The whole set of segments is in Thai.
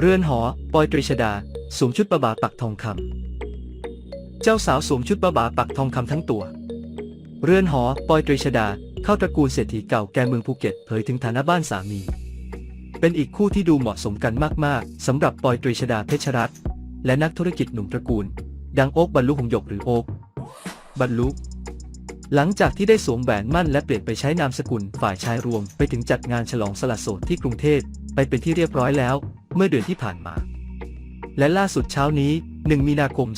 เรือนหอ ปอยตรีชดา สวมชุดประบาปักทองคำ เจ้าสาวสวมชุดประบาปักทองคำทั้งตัว เรือนหอ ปอยตรีชดา เข้าตระกูลเศรษฐีเก่าแก่เมืองภูเก็ตเผยถึงฐานะบ้านสามี เป็นอีกคู่ที่ดูเหมาะสมกันมาก ๆสำหรับปอยตรีชดาเพชรรัตน์และนักธุรกิจหนุ่มตระกูล ดังโอ๊กบรรลุหงหยกหรือโอ๊กบรรลุหลังจากที่ได้สวมแหวนมั่นและเปลี่ยนไปใช้นามสกุลฝ่ายชายรวมไปถึงจัดงานฉลองสละโสดที่กรุงเทพไปเป็นที่เรียบร้อยแล้ว เมื่อเดือนที่ผ่านมา และล่าสุดเช้านี้ 1 มีนาคม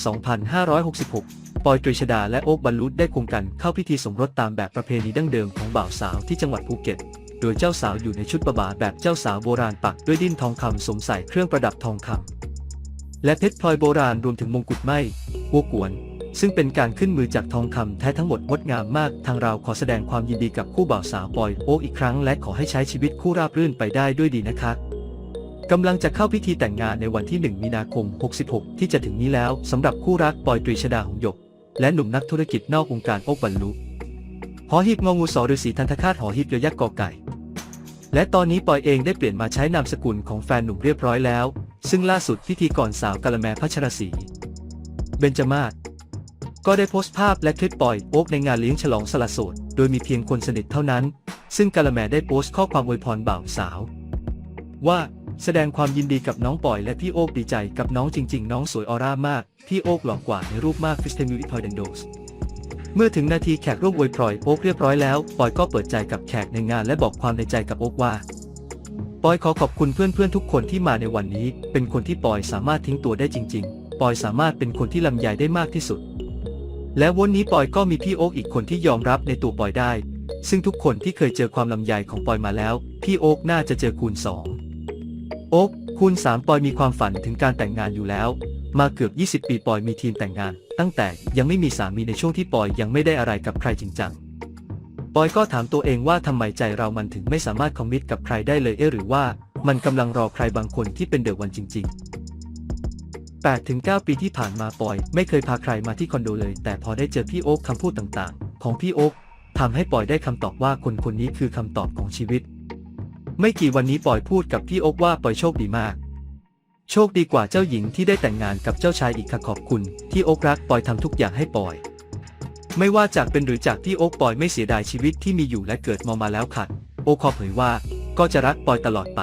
2566 ปอยตรีชดาและโอ๊กบรรลุได้ควงกันเข้าพิธีสมรสตามแบบประเพณีดั้งเดิมของบ่าวสาวที่จังหวัดภูเก็ต โดยเจ้าสาวอยู่ในชุดประบาแบบเจ้าสาวโบราณปักด้วยดิ้นทองคำสวมใส่เครื่องประดับทองคำและเพชรพลอยโบราณรวมถึงมงกุฎไหมวัวกวนซึ่งเป็นการขึ้นมือจากทองคำแท้ทั้งหมดงดงามมาก ทางเราขอแสดงความยินดีกับคู่บ่าวสาวปอยโอ๊กอีกครั้ง และขอให้ใช้ชีวิตคู่ราบรื่นไปได้ด้วยดีนะคะ กำลังจะเข้าพิธีแต่งงานในวันที่ 1 มีนาคม 66 ที่จะถึงนี้แล้วสำหรับคู่รักปอยตรีชดาหงหยก และหนุ่มนักธุรกิจนอกวงการโอกบรรลุหอหีบงองูสอฤษีทันทคาตหอหีบยอยักษ์กอไก่ และตอนนี้ปอยเองได้เปลี่ยนมาใช้นามสกุลของแฟนหนุ่มเรียบร้อยแล้ว ซึ่งล่าสุดพิธีกรสาวกาละแมพัชรศรีเบญจมาศก็ได้โพสต์ภาพและคลิปปอยโอ๊กในงานเลี้ยงฉลองสละโสด โดยมีเพียงคนสนิทเท่านั้น ซึ่งกาละแมได้โพสต์ข้อความอวยพรบ่าวสาว ว่า แสดงความยินดีกับน้องปอยและพี่โอ๊กดีใจกับน้องจริง ๆ น้องสวยออร่ามาก พี่โอ๊กหล่อกว่าในรูปมากฟิสเทมิวอิพอยเดนโดสเมื่อถึงนาทีแขกร่วมอวยพรโอ๊กเรียบร้อยแล้ว ปอยก็เปิดใจกับแขกในงานและบอกความในใจกับโอ๊กว่า ปอยขอขอบคุณเพื่อนๆทุกคนที่มาในวันนี้ เป็นคนที่ปอยสามารถทิ้งตัวได้จริง ๆ ปอยสามารถเป็นคนที่ลำใหญ่ได้มากที่สุด และวันนี้ปอยก็มีพี่โอ๊กอีกคนที่ยอมรับในตัวปอยได้ ซึ่งทุกคนที่เคยเจอความลำใหญ่ของปอยมาแล้ว พี่โอ๊กน่าจะเจอคูณสอง โอ๊กคูณสามปอยมีความฝันถึงการแต่งงานอยู่แล้ว มาเกือบ 20 ปีปอยมีทีมแต่งงาน ตั้งแต่ยังไม่มีสามีในช่วงที่ปอยยังไม่ได้อะไรกับใครจริงจังปอยก็ถามตัวเองว่าทำไมใจเรามันถึงไม่สามารถคอมมิตกับใครได้เลยเอ๊หรือว่ามันกำลังรอใครบางคนที่เป็นเดอะวันจริง ๆ8ถึง9ปีที่ผ่านมาปอย ไม่เคยพาใครมาที่คอนโดเลย แต่พอได้เจอพี่โอ๊คคำพูดต่างๆ ของพี่โอ๊คทำให้ปอยได้คำตอบว่าคนคนนี้คือคำตอบของชีวิต ไม่กี่วันนี้ปอยพูดกับพี่อกว่าปอยโชคดีมาก โชคดีกว่าเจ้าหญิงที่ได้แต่งงานกับเจ้าชายอีกค่ะขอบคุณที่อกรักปอยทำทุกอย่างให้ปอย ไม่ว่าจากเป็นหรือจากที่อกปอยไม่เสียดายชีวิตที่มีอยู่และเกิดมามาแล้วค่ะโอ๊กขอเผยว่าก็จะรักปอยตลอดไป